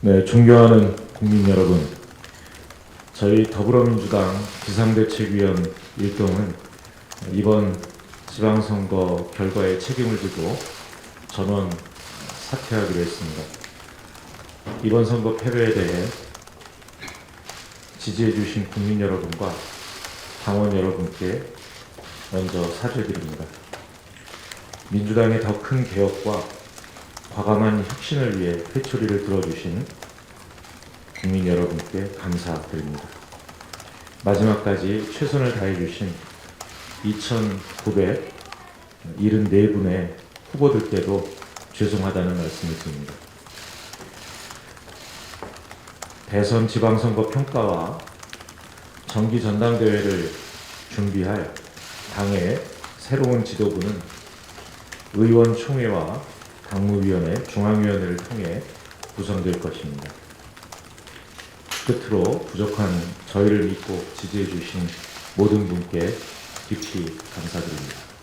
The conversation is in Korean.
네, 존경하는 국민 여러분. 저희 더불어민주당 비상대책위원 일동은 이번 지방선거 결과에 책임을 지고 전원 사퇴하기로 했습니다. 이번 선거 패배에 대해 지지해주신 국민 여러분과 당원 여러분께 먼저 사죄드립니다. 민주당의 더 큰 개혁과 과감한 혁신을 위해 회초리를 들어주신 국민 여러분께 감사드립니다. 마지막까지 최선을 다해주신 2,974분의 후보들께도 죄송하다는 말씀을 드립니다. 대선 지방선거 평가와 정기 전당대회를 준비할 당의 새로운 지도부는 의원총회와 당무위원회, 중앙위원회를 통해 구성될 것입니다. 끝으로 부족한 저희를 믿고 지지해 주신 모든 분께 깊이 감사드립니다.